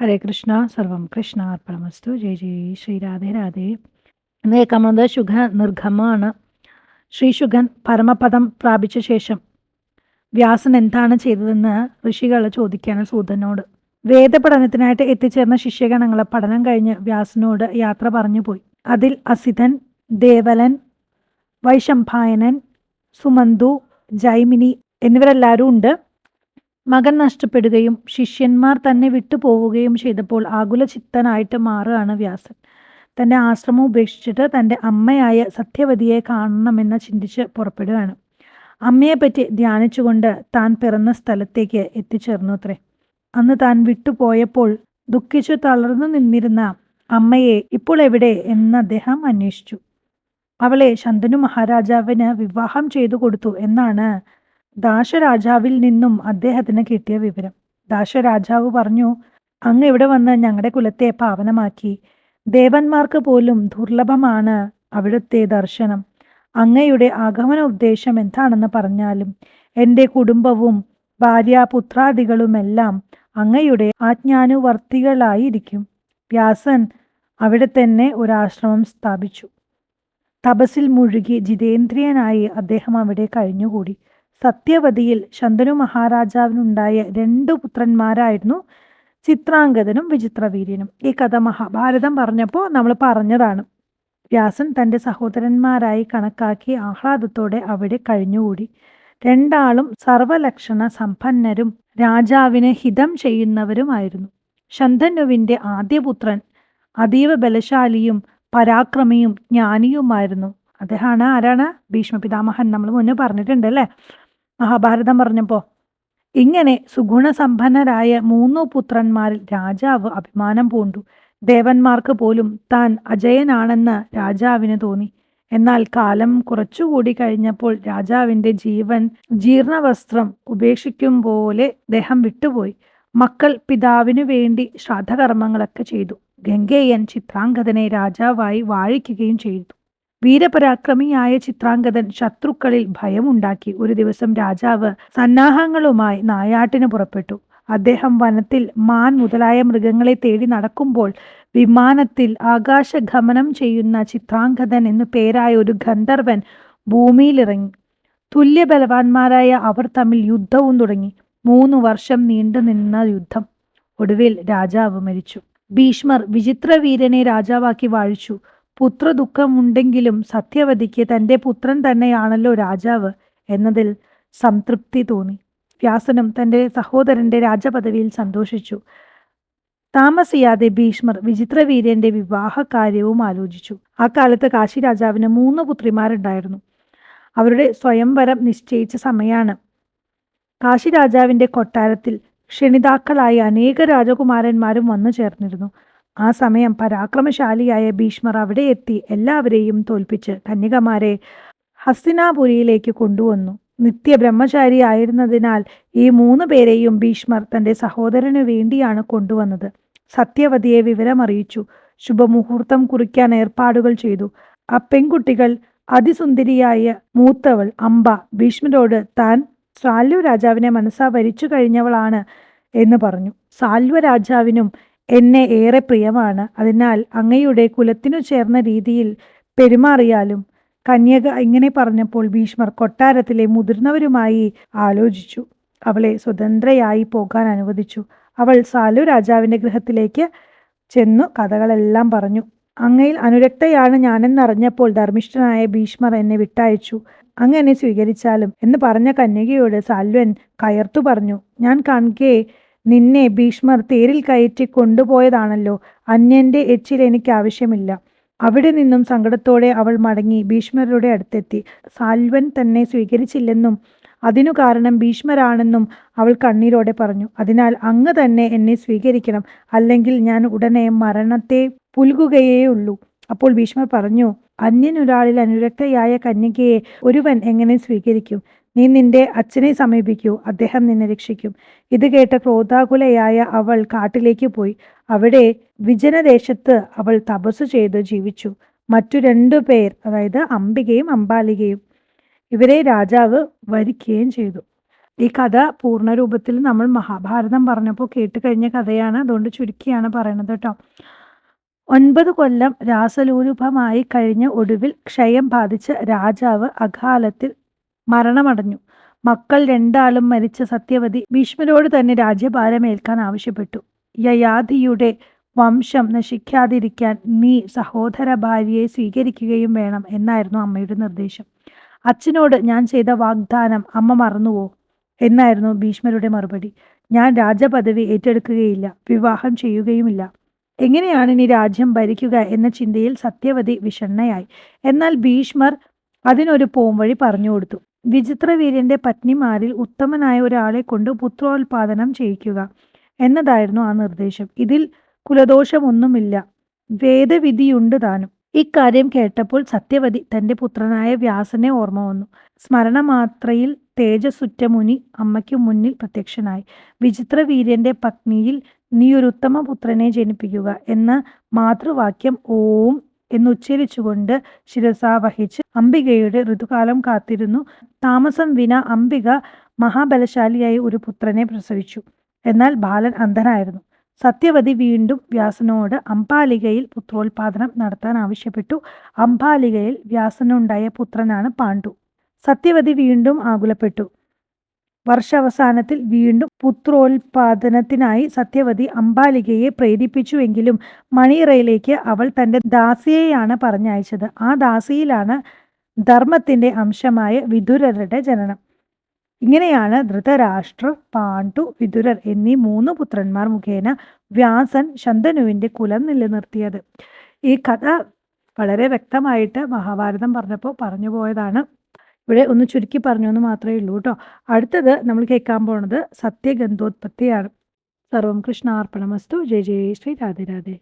ഹരേ കൃഷ്ണ സർവം കൃഷ്ണ അർപ്പണമസ്തു ജയ ജയ ശ്രീ രാധേ രാധേ ഇന്ന് കേൾക്കാമെന്നത് ശുഖ ശ്രീ ശുഖൻ പരമപദം പ്രാപിച്ച ശേഷം വ്യാസൻ എന്താണ് ചെയ്തതെന്ന് ഋഷികൾ ചോദിക്കുകയാണ് സൂതനോട്. വേദപഠനത്തിനായിട്ട് എത്തിച്ചേർന്ന ശിഷ്യഗണങ്ങളെ പഠനം കഴിഞ്ഞ് വ്യാസനോട് യാത്ര പറഞ്ഞു പോയി. അതിൽ അസിതൻ ദേവലൻ വൈശംഭായനൻ സുമന്തു ജൈമിനി എന്നിവരെല്ലാവരും ഉണ്ട്. മകൻ നഷ്ടപ്പെടുകയും ശിഷ്യന്മാർ തന്നെ വിട്ടുപോവുകയും ചെയ്തപ്പോൾ ആകുലചിത്തനായിട്ട് മാറുകയാണ് വ്യാസൻ. തന്റെ ആശ്രമം ഉപേക്ഷിച്ചിട്ട് തന്റെ അമ്മയായ സത്യവതിയെ കാണണമെന്ന് ചിന്തിച്ച് പുറപ്പെടുകയാണ്. അമ്മയെപ്പറ്റി ധ്യാനിച്ചുകൊണ്ട് താൻ പിറന്ന സ്ഥലത്തേക്ക് എത്തിച്ചേർന്നു അത്രേ അന്ന് താൻ വിട്ടുപോയപ്പോൾ ദുഃഖിച്ചു തളർന്നു നിന്നിരുന്ന അമ്മയെ ഇപ്പോൾ എവിടെ എന്ന് അദ്ദേഹം അന്വേഷിച്ചു. അവളെ ശന്തനു മഹാരാജാവിന് വിവാഹം ചെയ്തു കൊടുത്തു എന്നാണ് ദാശരാജാവിൽ നിന്നും അദ്ദേഹത്തിന് കിട്ടിയ വിവരം. ദാശരാജാവ് പറഞ്ഞു അങ്ങ് ഇവിടെ വന്ന് ഞങ്ങളുടെ കുലത്തെ പാവനമാക്കി. ദേവന്മാർക്ക് പോലും ദുർലഭമാണ് അവിടുത്തെ ദർശനം. അങ്ങയുടെ ആഗമന ഉദ്ദേശം എന്താണെന്ന് പറഞ്ഞാലും എന്റെ കുടുംബവും ഭാര്യ പുത്രാദികളുമെല്ലാം അങ്ങയുടെ ആജ്ഞാനുവർത്തികളായിരിക്കും. വ്യാസൻ അവിടെ തന്നെ ഒരാശ്രമം സ്ഥാപിച്ചു. തപസിൽ മുഴുകി ജിതേന്ദ്രിയനായി അദ്ദേഹം അവിടെ കഴിഞ്ഞുകൂടി. സത്യവതിയിൽ ശന്തനു മഹാരാജാവിനുണ്ടായ രണ്ടു പുത്രന്മാരായിരുന്നു ചിത്രാംഗതനും വിചിത്രവീര്യനും. ഈ കഥ മഹാഭാരതം പറഞ്ഞപ്പോൾ നമ്മൾ പറഞ്ഞതാണ് വ്യാസൻ തന്റെ സഹോദരന്മാരായി കണക്കാക്കി ആഹ്ലാദത്തോടെ അവിടെ കഴിഞ്ഞുകൂടി. രണ്ടാളും സർവലക്ഷണ സമ്പന്നരും രാജാവിന് ഹിതം ചെയ്യുന്നവരുമായിരുന്നു. ശന്തനുവിന്റെ ആദ്യപുത്രൻ അതീവ ബലശാലിയും പരാക്രമിയും ജ്ഞാനിയുമായിരുന്നു. അദ്ദേഹമാണ് ആരാണ്? ഭീഷ്മപിതാമഹൻ നമ്മൾ മുന്നേ പറഞ്ഞിട്ടുണ്ട് അല്ലേ? മഹാഭാരതം പറഞ്ഞപ്പോൾ ഇങ്ങനെ സുഗുണസമ്പന്നരായ മൂന്നു പുത്രന്മാരിൽ രാജാവ് അഭിമാനം പൂണ്ടു. ദേവന്മാർക്ക് പോലും താൻ അജയനാണെന്ന് രാജാവിന് തോന്നി. എന്നാൽ കാലം കുറച്ചുകൂടി കഴിഞ്ഞപ്പോൾ രാജാവിന്റെ ജീവൻ ജീർണവസ്ത്രം ഉപേക്ഷിക്കും പോലെ ദേഹം വിട്ടുപോയി. മക്കൾ പിതാവിനു വേണ്ടി ശ്രാദ്ധകർമ്മങ്ങളൊക്കെ ചെയ്തു. ഗംഗേയൻ ചിത്രാംഗതനെ രാജാവായി വാഴിക്കുകയും ചെയ്തു. വീരപരാക്രമിയായ ചിത്രാംഗതൻ ശത്രുക്കളിൽ ഭയമുണ്ടാക്കി ഒരു ദിവസം രാജാവ് സന്നാഹങ്ങളുമായി നായാട്ടിന് പുറപ്പെട്ടു. അദ്ദേഹം വനത്തിൽ മാൻ മുതലായ മൃഗങ്ങളെ തേടി നടക്കുമ്പോൾ വിമാനത്തിൽ ആകാശഗമനം ചെയ്യുന്ന ചിത്രാംഗതൻ എന്നു പേരായ ഒരു ഗന്ധർവൻ ഭൂമിയിലിറങ്ങി. തുല്യബലവാന്മാരായ അവർ തമ്മിൽ യുദ്ധവും തുടങ്ങി. മൂന്ന് വർഷം നീണ്ടു നിന്ന യുദ്ധം. ഒടുവിൽ രാജാവ് മരിച്ചു. ഭീഷ്മർ വിചിത്രവീരനെ രാജാവാക്കി വാഴിച്ചു. പുത്രദുഃഖമുണ്ടെങ്കിലും സത്യവതിക്ക് തന്റെ പുത്രൻ തന്നെയാണല്ലോ രാജാവ് എന്നതിൽ സംതൃപ്തി തോന്നി. വ്യാസനും തന്റെ സഹോദരന്റെ രാജപദവിയിൽ സന്തോഷിച്ചു. താമസിയാതെ ഭീഷ്മർ വിചിത്രവീര്യന്റെ വിവാഹ കാര്യവും ആലോചിച്ചു. ആ കാലത്ത് കാശി രാജാവിന് മൂന്ന് പുത്രിമാരുണ്ടായിരുന്നു. അവരുടെ സ്വയംവരം നിശ്ചയിച്ച സമയമാണ് കാശി രാജാവിന്റെ കൊട്ടാരത്തിൽ ക്ഷണിതാക്കളായി അനേക രാജകുമാരന്മാരും വന്നു ചേർന്നിരുന്നു ആ സമയം പരാക്രമശാലിയായ ഭീഷ്മർ അവിടെ എത്തി എല്ലാവരെയും തോൽപ്പിച്ച് കന്യകമാരെ ഹസ്തിനാപുരിയിലേക്ക് കൊണ്ടുവന്നു. നിത്യ ബ്രഹ്മചാരി ആയിരുന്നതിനാൽ ഈ മൂന്ന് പേരെയും ഭീഷ്മർ തന്റെ സഹോദരനു വേണ്ടിയാണ് കൊണ്ടുവന്നത്. സത്യവതിയെ വിവരമറിയിച്ചു. ശുഭമുഹൂർത്തം കുറിക്കാൻ ഏർപ്പാടുകൾ ചെയ്തു. ആ പെൺകുട്ടികൾ അതിസുന്ദരിയായ മൂത്തവൾ അംബ ഭീഷ്മരോട് താൻ സാല്വ രാജാവിനെ മനസ്സാ വരിച്ചു കഴിഞ്ഞവളാണ് എന്ന് പറഞ്ഞു. സാൽവ രാജാവിനും എന്നെ ഏറെ പ്രിയമാണ്. അതിനാൽ അങ്ങയുടെ കുലത്തിനു ചേർന്ന രീതിയിൽ പെരുമാറിയാലും കന്യക ഇങ്ങനെ പറഞ്ഞപ്പോൾ ഭീഷ്മർ കൊട്ടാരത്തിലെ മുതിർന്നവരുമായി ആലോചിച്ചു. അവളെ സ്വതന്ത്രയായി പോകാൻ അനുവദിച്ചു. അവൾ സാലു രാജാവിന്റെ ഗൃഹത്തിലേക്ക് ചെന്നു കഥകളെല്ലാം പറഞ്ഞു. അങ്ങയിൽ അനുരക്തയാണ് ഞാനെന്നറിഞ്ഞപ്പോൾ ധർമ്മിഷ്ഠനായ ഭീഷ്മർ എന്നെ വിട്ടയച്ചു. അങ്ങനെ സ്വീകരിച്ചാലും എന്ന് പറഞ്ഞ കന്യകയോട് സാൽവൻ കയർത്തു പറഞ്ഞു. ഞാൻ കാണുകെ നിന്നെ ഭീഷ്മർ തേരിൽ കയറ്റി കൊണ്ടുപോയതാണല്ലോ. അന്യന്റെ എച്ചിൽ എനിക്ക് ആവശ്യമില്ല അവിടെ നിന്നും സങ്കടത്തോടെ അവൾ മടങ്ങി ഭീഷ്മരുടെ അടുത്തെത്തി. സാൽവൻ തന്നെ സ്വീകരിച്ചില്ലെന്നും അതിനു കാരണം ഭീഷ്മരാണെന്നും അവൾ കണ്ണീരോടെ പറഞ്ഞു. അതിനാൽ അങ്ങ് തന്നെ എന്നെ സ്വീകരിക്കണം. അല്ലെങ്കിൽ ഞാൻ ഉടനെ മരണത്തെ പുൽകുകയേയുള്ളൂ. അപ്പോൾ ഭീഷ്മർ പറഞ്ഞു അന്യനൊരാളിൽ അനുരക്തയായ കന്യകയെ ഒരുവൻ എങ്ങനെ സ്വീകരിക്കും? നീ നിന്റെ അച്ഛനെ സമീപിക്കൂ അദ്ദേഹം നിന്നെ രക്ഷിക്കും. ഇത് കേട്ട ക്രോധാകുലയായ അവൾ കാട്ടിലേക്ക് പോയി. അവിടെ വിജനദേശത്ത് അവൾ തപസ് ചെയ്ത് ജീവിച്ചു. മറ്റു രണ്ടു പേർ അതായത് അംബികയും അംബാലികയും ഇവരെ രാജാവ് വരിക്കുകയും ചെയ്തു. ഈ കഥ പൂർണരൂപത്തിൽ നമ്മൾ മഹാഭാരതം പറഞ്ഞപ്പോൾ കേട്ട് കഴിഞ്ഞ കഥയാണ്. അതുകൊണ്ട് ചുരുക്കിയാണ് പറയണത് കേട്ടോ. ഒൻപത് കൊല്ലം രാസലൂരൂപമായി കഴിഞ്ഞ ഒടുവിൽ ക്ഷയം ബാധിച്ച രാജാവ് അകാലത്തിൽ മരണമടഞ്ഞു. മക്കൾ രണ്ടാളും മരിച്ച സത്യവതി ഭീഷ്മരോട് തന്നെ രാജ്യഭാരമേൽക്കാൻ ആവശ്യപ്പെട്ടു. യയാതിയുടെ വംശം നശിക്കാതിരിക്കാൻ നീ സഹോദര ഭാര്യയെ സ്വീകരിക്കുകയും വേണം എന്നായിരുന്നു അമ്മയുടെ നിർദ്ദേശം. അച്ഛനോട് ഞാൻ ചെയ്ത വാഗ്ദാനം അമ്മ മറന്നുവോ എന്നായിരുന്നു ഭീഷ്മരുടെ മറുപടി. ഞാൻ രാജപദവി ഏറ്റെടുക്കുകയില്ല വിവാഹം ചെയ്യുകയുമില്ല. എങ്ങനെയാണ് ഇനി രാജ്യം ഭരിക്കുക എന്ന ചിന്തയിൽ സത്യവതി വിഷണ്ണയായി. എന്നാൽ ഭീഷ്മർ അതിനൊരു പോംവഴി പറഞ്ഞു കൊടുത്തു. വിചിത്രവീര്യന്റെ പത്നിമാരിൽ ഉത്തമനായ ഒരാളെ കൊണ്ട് പുത്രോത്പാദനം ചെയ്യിക്കുക എന്നതായിരുന്നു ആ നിർദ്ദേശം. ഇതിൽ കുലദോഷമൊന്നുമില്ല. വേദവിധിയുണ്ട് താനും. ഇക്കാര്യം കേട്ടപ്പോൾ സത്യവതി തന്റെ പുത്രനായ വ്യാസനെ ഓർമ്മ വന്നു. സ്മരണമാത്രയിൽ തേജസുറ്റ മുനി അമ്മയ്ക്ക് മുന്നിൽ പ്രത്യക്ഷനായി. വിചിത്രവീര്യന്റെ പത്നിയിൽ നീ ഒരു ഉത്തമ പുത്രനെ ജനിപ്പിക്കുക എന്ന മാതൃവാക്യം ഓം എന്നുച്ചരിച്ചുകൊണ്ട് ശിരസാ വഹിച്ച് അംബികയുടെ ഋതുകാലം കാത്തിരുന്നു. താമസം വിന അംബിക മഹാബലശാലിയായി ഒരു പുത്രനെ പ്രസവിച്ചു. എന്നാൽ ബാലൻ അന്ധനായിരുന്നു. സത്യവതി വീണ്ടും വ്യാസനോട് അംബാലികയിൽ പുത്രോത്പാദനം നടത്താൻ ആവശ്യപ്പെട്ടു. അംബാലികയിൽ വ്യാസനുണ്ടായ പുത്രനാണ് പാണ്ഡു. സത്യവതി വീണ്ടും ആകുലപ്പെട്ടു. വർഷാവസാനത്തിൽ വീണ്ടും പുത്രോൽപാദനത്തിനായി സത്യവതി അംബാലികയെ പ്രേരിപ്പിച്ചുവെങ്കിലും മണിയറയിലേക്ക് അവൾ തന്റെ ദാസിയെയാണ് പറഞ്ഞയച്ചത്. ആ ദാസിയിലാണ് ധർമ്മത്തിന്റെ അംശമായ വിദുരരുടെ ജനനം. ഇങ്ങനെയാണ് ധൃതരാഷ്ട്ര പാണ്ഡു വിദുരർ എന്നീ മൂന്ന് പുത്രന്മാർ മുഖേന വ്യാസൻ ശന്തനുവിന്റെ കുലം നിലനിർത്തിയത്. ഈ കഥ വളരെ വ്യക്തമായിട്ട് മഹാഭാരതം പറഞ്ഞപ്പോൾ പറഞ്ഞു പോയതാണ് ഇവിടെ ഒന്ന് ചുരുക്കി പറഞ്ഞു എന്ന് മാത്രമേ ഉള്ളൂ കേട്ടോ. അടുത്തത് നമ്മൾ കേൾക്കാൻ പോണത് സത്യഗന്ധോത്പത്തിയാണ്. സർവം കൃഷ്ണാർപ്പണമസ്തു. ജയ ജയ ശ്രീ രാധേ രാധേ.